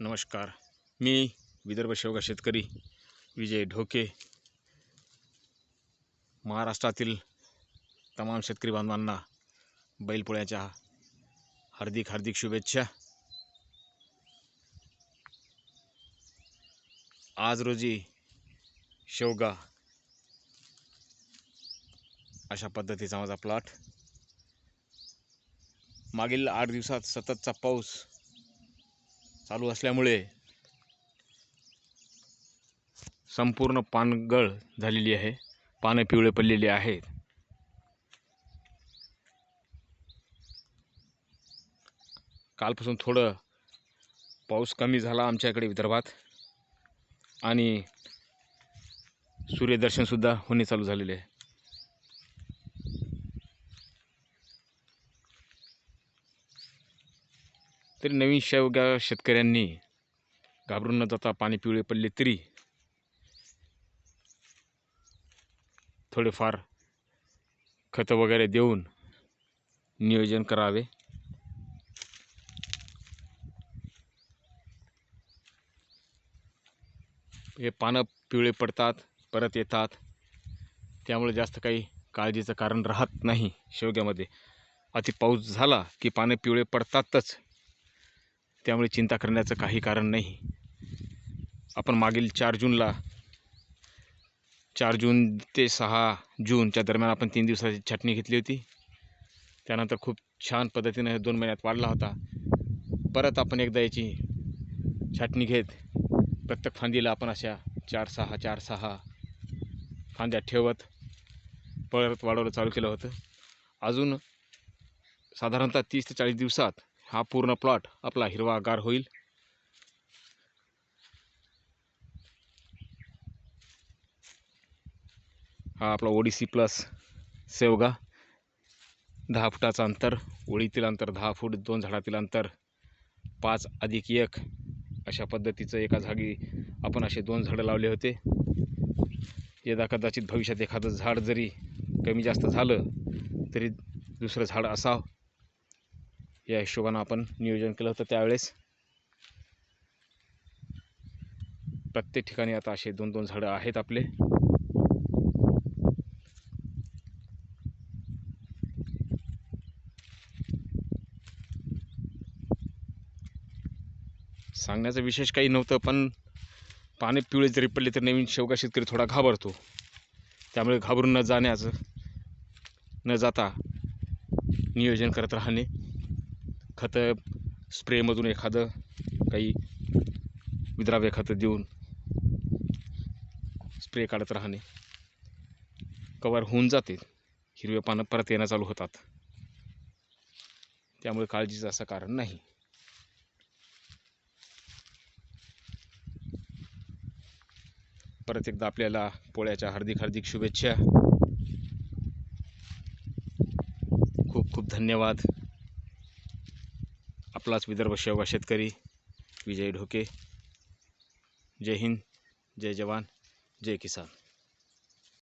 नमस्कार. मी विदर्भ शेवगा शेतकरी विजय ढोके. महाराष्ट्रातील तमाम शेतकरी बांधवांना बैलपोळ्याच्या हार्दिक हार्दिक शुभेच्छा. आज रोजी शेवगा अशा पद्धतीचा माझा प्लॉट. मागील आठ दिवसात सततचा पाऊस चालू असल्यामुळे संपूर्ण पानगळ झालेली आहे. पानं पिवळे पडलेली आहेत. कालपासून थोडं पाऊस कमी झाला आमच्याकडे विदर्भात. आणि सूर्यदर्शनसुद्धा होणे चालू झालेले आहे. तरी नवीन शेवग्या शेतकऱ्यांनी. घाबरून न जाता पाणी पिवळे पडले तरी. थोडेफार खतं वगैरे देऊन नियोजन करावे. हे पानं पिवळे पडतात परत येतात. त्यामुळे जास्त काही काळजीचं कारण राहत नाही शेवग्यामध्ये. अति पाऊस झाला की पानं पिवळे पडतातच. त्यामुळे चिंता करण्याचं काही कारण नाही. आपण मागील चार जूनला चार जून ते सहा जूनच्या दरम्यान आपण तीन दिवसाची छाटणी घेतली होती. त्यानंतर खूप छान पद्धतीने दोन महिन्यात वाढला होता. परत आपण एकदा याची छाटणी घेत प्रत्येक फांदीला आपण अशा चार सहा चार सहा फांद्या ठेवत परत वाढवलं चालू केलं होतं. अजून साधारणतः तीस ते चाळीस दिवसात हा पूर्ण प्लॉट आपला हिरवागार होईल. हा आपला ओडीसी प्लस सेवगा. दहा फुटाचं अंतर ओळीतील अंतर दहा फूट दोन झाडातील अंतर पाच अधिक एक. अशा पद्धतीचं एका जागी आपण असे दोन झाडं लावले होते. यदा कदाचित भविष्यात एखादं झाड जरी कमी जास्त झालं तरी दुसरं झाड असावं. या हिशोबानं आपण नियोजन केलं होतं त्यावेळेस. प्रत्येक ठिकाणी आता असे दोन दोन झाडं आहेत आपले. सांगण्याचं विशेष काही नव्हतं पण पाने पिवळे जरी पडले तर नवीन शेवगा शेतकरी थोडा घाबरतो. त्यामुळे घाबरून न जाण्याचं न जाता नियोजन करत राहणे. खतं स्प्रेमधून एखादं काही विद्राव्य खतं देऊन स्प्रे काढत राहणे. कवर होऊन जाते. हिरवे पानं परत येणं चालू होतात. त्यामुळे काळजीचं असं कारण नाही. परत एकदा आपल्याला पोळ्याच्या हार्दिक हार्दिक शुभेच्छा. खूप खूप धन्यवाद. आपलाच विदर्भ शेवगा शेतकरी विजय ढोके. जय हिंद जय जवान जय किसान.